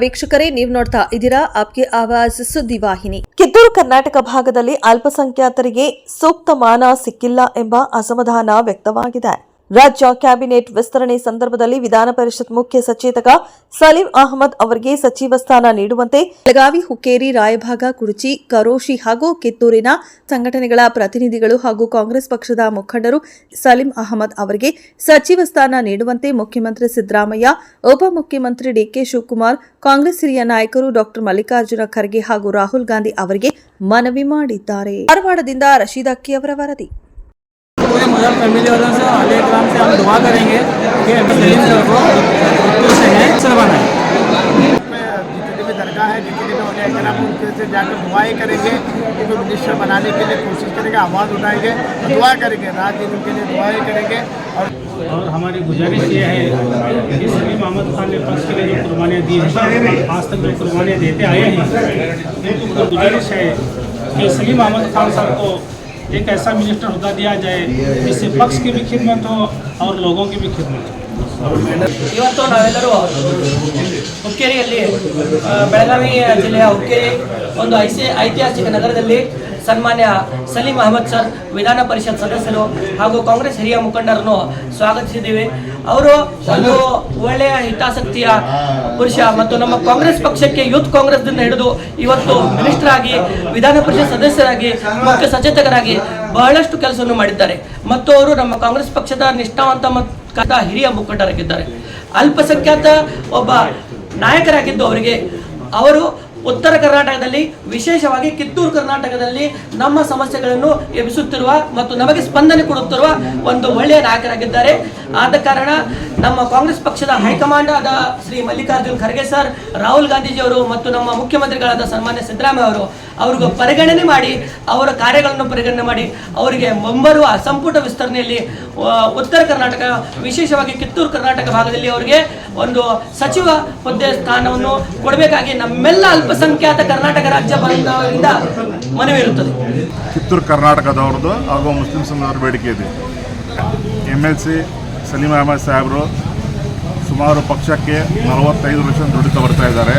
ವೀಕ್ಷಕರೇ, ನೀವು ನೋಡ್ತಾ ಇದ್ದೀರಾ ಆಪ್ಗೆ ಆವಾಜ್ ಸುದ್ದಿವಾಹಿನಿ ಕಿತ್ತೂರು ಕರ್ನಾಟಕ ಭಾಗದಲ್ಲಿ ಅಲ್ಪಸಂಖ್ಯಾತರಿಗೆ ಸೂಕ್ತ ಮಾನ ಸಿಕ್ಕಿಲ್ಲ ಎಂಬ ಅಸಮಾಧಾನ ವ್ಯಕ್ತವಾಗಿದೆ. ರಾಜ್ಯ ಕ್ಯಾಬಿನೆಟ್ ವಿಸ್ತರಣೆ ಸಂದರ್ಭದಲ್ಲಿ ವಿಧಾನ ಪರಿಷತ್ ಮುಖ್ಯ ಸಚೇತಕ ಸಲೀಂ ಅಹಮದ್ ಅವರಿಗೆ ಸಚಿವ ಸ್ಥಾನ ನೀಡುವಂತೆ ಬೆಳಗಾವಿ, ಹುಕ್ಕೇರಿ, ರಾಯಭಾಗ ಕುರುಚಿ ಕರೋಶಿ ಹಾಗೂ ಕಿತ್ತೂರಿನ ಸಂಘಟನೆಗಳ ಪ್ರತಿನಿಧಿಗಳು ಹಾಗೂ ಕಾಂಗ್ರೆಸ್ ಪಕ್ಷದ ಮುಖಂಡರು ಸಲೀಂ ಅಹಮದ್ ಅವರಿಗೆ ಸಚಿವ ಸ್ಥಾನ ನೀಡುವಂತೆ ಮುಖ್ಯಮಂತ್ರಿ ಸಿದ್ದರಾಮಯ್ಯ, ಉಪಮುಖ್ಯಮಂತ್ರಿ ಡಿಕೆ ಶಿವಕುಮಾರ್, ಕಾಂಗ್ರೆಸ್ ಹಿರಿಯ ನಾಯಕರು ಡಾಕ್ಟರ್ ಮಲ್ಲಿಕಾರ್ಜುನ ಖರ್ಗೆ ಹಾಗೂ ರಾಹುಲ್ ಗಾಂಧಿ ಅವರಿಗೆ ಮನವಿ ಮಾಡಿದ್ದಾರೆ. ಧಾರವಾಡದಿಂದ ರಶೀದ್ ಅಕ್ಕಿ ಅವರ ವರದಿ. मदर फैमिली वालों से अली इकराम से हम दुआ करेंगे कि सलीम सर को मृत्यु से है सर बनाए जितने भी दरगाह है जितने भी उन्हें अगर हम उनके से जाकर दुआएँ करेंगे उनको मिनिस्टर बनाने के लिए कोशिश करेंगे आवाज़ उठाएँगे दुआ करेंगे रात दिन उनके लिए दुआएँ करेंगे और और हमारी गुजारिश ये है कि सलीम अहमद खान ने पक्ष के लिए जो कुर्बानियाँ दी हैं आज तक जो कुर्बानियाँ देते आए हैं उनको गुजारिश है कि सलीम अहमद खान साहब को एक ऐसा मिनिस्टर होता दिया जाए जिससे पक्ष की भी खिदमत हो और लोगों की भी खिदमत हो ಇವತ್ತು ನಾವೆಲ್ಲರೂ ಹುಕ್ಕೇರಿಯಲ್ಲಿ ಆ, ಬೆಳಗಾವಿ ಜಿಲ್ಲೆಯ ಹುಕ್ಕೇರಿ ಒಂದು ಐಸಿ ಐತಿಹಾಸಿಕ ನಗರದಲ್ಲಿ ಸನ್ಮಾನ್ಯ ಸಲೀಂ ಅಹಮದ್ ಸರ್, ವಿಧಾನ ಪರಿಷತ್ ಸದಸ್ಯರು ಹಾಗೂ ಕಾಂಗ್ರೆಸ್ ಹಿರಿಯ ಮುಖಂಡರನ್ನು ಸ್ವಾಗತಿಸಿದ್ದೀವಿ. ಅವರು ಒಂದು ಒಳ್ಳೆಯ ಹಿತಾಸಕ್ತಿಯ ಪುರುಷ ಮತ್ತು ನಮ್ಮ ಕಾಂಗ್ರೆಸ್ ಪಕ್ಷಕ್ಕೆ ಯೂತ್ ಕಾಂಗ್ರೆಸ್ದಿಂದ ಹಿಡಿದು ಇವತ್ತು ಮಿನಿಸ್ಟರ್ ಆಗಿ ವಿಧಾನ ಪರಿಷತ್ ಸದಸ್ಯರಾಗಿ, ಮುಖ್ಯ ಸಚೇತಕರಾಗಿ ಬಹಳಷ್ಟು ಕೆಲಸವನ್ನು ಮಾಡಿದ್ದಾರೆ. ಮತ್ತು ಅವರು ನಮ್ಮ ಕಾಂಗ್ರೆಸ್ ಪಕ್ಷದ ನಿಷ್ಠಾವಂತ ಮತ್ತು ಹಿರಿಯ ಮುಖಂಡರಾಗಿದ್ದಾರೆ. ಅಲ್ಪಸಂಖ್ಯಾತ ಒಬ್ಬ ನಾಯಕರಾಗಿದ್ದು ಅವರಿಗೆ. ಅವರು ಉತ್ತರ ಕರ್ನಾಟಕದಲ್ಲಿ, ವಿಶೇಷವಾಗಿ ಕಿತ್ತೂರು ಕರ್ನಾಟಕದಲ್ಲಿ ನಮ್ಮ ಸಮಸ್ಯೆಗಳನ್ನು ಎಬ್ಬಿಸುತ್ತಿರುವ ಮತ್ತು ನಮಗೆ ಸ್ಪಂದನೆ ಕೊಡುತ್ತಿರುವ ಒಂದು ಒಳ್ಳೆಯ ನಾಯಕರಾಗಿದ್ದಾರೆ. ಆದ ಕಾರಣ ನಮ್ಮ ಕಾಂಗ್ರೆಸ್ ಪಕ್ಷದ ಹೈಕಮಾಂಡ್ ಆದ ಶ್ರೀ ಮಲ್ಲಿಕಾರ್ಜುನ್ ಖರ್ಗೆ ಸರ್, ರಾಹುಲ್ ಗಾಂಧೀಜಿಯವರು ಮತ್ತು ನಮ್ಮ ಮುಖ್ಯಮಂತ್ರಿಗಳಾದ ಸನ್ಮಾನ್ಯ ಸಿದ್ದರಾಮಯ್ಯ ಅವರು ಅವ್ರಿಗೆ ಪರಿಗಣನೆ ಮಾಡಿ, ಅವರ ಕಾರ್ಯಗಳನ್ನು ಪರಿಗಣನೆ ಮಾಡಿ, ಅವರಿಗೆ ಮುಂಬರುವ ಸಂಪುಟ ವಿಸ್ತರಣೆಯಲ್ಲಿ ಉತ್ತರ ಕರ್ನಾಟಕ, ವಿಶೇಷವಾಗಿ ಕಿತ್ತೂರು ಕರ್ನಾಟಕ ಭಾಗದಲ್ಲಿ ಅವರಿಗೆ ಒಂದು ಸಚಿವ ಹುದ್ದೆ ಸ್ಥಾನವನ್ನು ಕೊಡಬೇಕಾಗಿ ನಮ್ಮೆಲ್ಲ ಅಲ್ಪಸಂಖ್ಯಾತ ಕರ್ನಾಟಕ ರಾಜ್ಯ ಬಂದವರಿಂದ ಮನವಿ ಇರುತ್ತದೆ. ಕಿತ್ತೂರು ಕರ್ನಾಟಕದವ್ರದ್ದು ಹಾಗೂ ಮುಸ್ಲಿಂ ಸಮುದಾಯದ ಬೇಡಿಕೆ ಇದೆ. M L C Saleem Ahmad ಸಾಹೇಬರು ಸುಮಾರು ಪಕ್ಷಕ್ಕೆ ನಲವತ್ತೈದು ವರ್ಷ ದುಡಿತ ಬರ್ತಾ ಇದ್ದಾರೆ.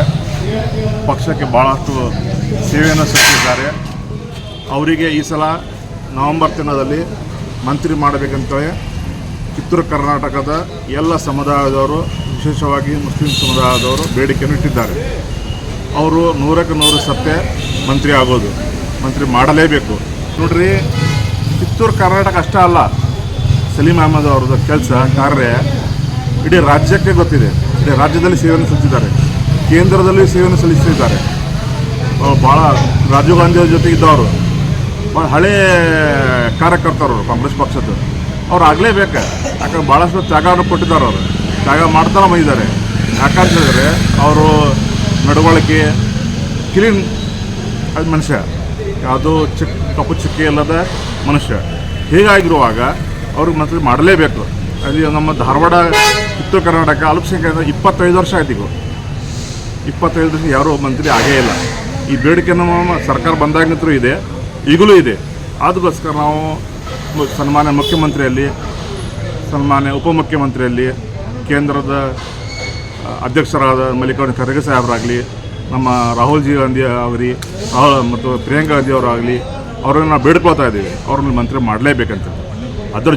ಪಕ್ಷಕ್ಕೆ ಭಾಳಷ್ಟು ಸೇವೆಯನ್ನು ಸಲ್ಲಿಸಿದ್ದಾರೆ ಅವರಿಗೆ ಈ ಸಲ ನವೆಂಬರ್ ತಿಂಗಳಲ್ಲಿ ಮಂತ್ರಿ ಮಾಡಬೇಕಂತೇಳಿ ಕಿತ್ತೂರು ಕರ್ನಾಟಕದ ಎಲ್ಲ ಸಮುದಾಯದವರು, ವಿಶೇಷವಾಗಿ ಮುಸ್ಲಿಂ ಸಮುದಾಯದವರು ಬೇಡಿಕೆಯನ್ನು ಇಟ್ಟಿದ್ದಾರೆ. ಅವರು ನೂರಕ್ಕೆ ನೂರು ಸತ್ಯ ಮಂತ್ರಿ ಆಗೋದು ಮಂತ್ರಿ ಮಾಡಲೇಬೇಕು. ನೋಡ್ರಿ, ಕಿತ್ತೂರು ಕರ್ನಾಟಕ ಅಷ್ಟೇ ಅಲ್ಲ, ಸಲೀಂ ಅಹಮದ್ ಅವ್ರದ್ದು ಕೆಲಸ, ಕಾರ್ಯ ಇಡೀ ರಾಜ್ಯಕ್ಕೆ ಗೊತ್ತಿದೆ. ಇಡೀ ರಾಜ್ಯದಲ್ಲಿ ಸೇವೆಯನ್ನು ಸಲ್ಲಿಸಿದ್ದಾರೆ. ಕೇಂದ್ರದಲ್ಲಿ ಸೇವೆಯನ್ನು ಸಲ್ಲಿಸಿದ್ದಾರೆ. ಭಾಳ ರಾಜೀವ್ ಗಾಂಧಿ ಅವ್ರ ಜೊತೆ ಇದ್ದವರು. ಭಾಳ ಹಳೇ ಕಾರ್ಯಕರ್ತರು ಕಾಂಗ್ರೆಸ್ ಪಕ್ಷದ. ಅವ್ರು ಆಗಲೇಬೇಕು. ಯಾಕಂದ್ರೆ ಭಾಳಷ್ಟು ತ್ಯಾಗವನ್ನು ಕೊಟ್ಟಿದ್ದಾರೆ ಅವರು. ತ್ಯಾಗ ಮಾಡ್ತಾನೆ ಬಂದಿದ್ದಾರೆ ಯಾಕಂತ ಅವರು ನಡವಳಿಕೆ ಕ್ಲೀನ್ ಅದು ಮನುಷ್ಯ. ಯಾವುದೋ ಚಿಕ್ಕ, ಕಪ್ಪು ಚಿಕ್ಕಿ ಇಲ್ಲದ ಮನುಷ್ಯ. ಹೀಗಾಗಿರುವಾಗ ಅವ್ರಿಗೆ ಮತ್ತೆ ಮಾಡಲೇಬೇಕು. ಅಲ್ಲಿ ನಮ್ಮ ಧಾರವಾಡ, ಉತ್ತರ ಕರ್ನಾಟಕ, ಅಲ್ಪಸಂಖ್ಯಾತ ಇಪ್ಪತ್ತೈದು ವರ್ಷ ಆಯ್ತು ಇಪ್ಪತ್ತೈದು ವರ್ಷ ಯಾರೂ ಮಂತ್ರಿ ಆಗೇ ಇಲ್ಲ. ಈ ಬೇಡಿಕೆ ನಮ್ಮ ಸರ್ಕಾರ ಬಂದಾಗಿನಂತರೂ ಇದೆ, ಈಗಲೂ ಇದೆ. ಅದಕ್ಕೋಸ್ಕರ ನಾವು ಸನ್ಮಾನ್ಯ ಮುಖ್ಯಮಂತ್ರಿಯಲ್ಲಿ, ಸನ್ಮಾನ್ಯ ಉಪಮುಖ್ಯಮಂತ್ರಿಯಲ್ಲಿ, ಕೇಂದ್ರದ ಅಧ್ಯಕ್ಷರಾದ ಮಲ್ಲಿಕಾರ್ಜುನ ಖರ್ಗೆ ಸಾಹೇಬರಾಗಲಿ, ನಮ್ಮ ರಾಹುಲ್ ಜಿ ಗಾಂಧಿ ಅವರಿ ಮತ್ತು ಪ್ರಿಯಾಂಕಾ ಗಾಂಧಿ ಅವರಾಗಲಿ, ಅವರನ್ನು ನಾವು ಬೇಡ್ಕೊಳ್ತಾ ಇದ್ದೀವಿ. ಅವ್ರನ್ನ ಮಂತ್ರಿ ಮಾಡಲೇಬೇಕಂತ. ಅದ್ರ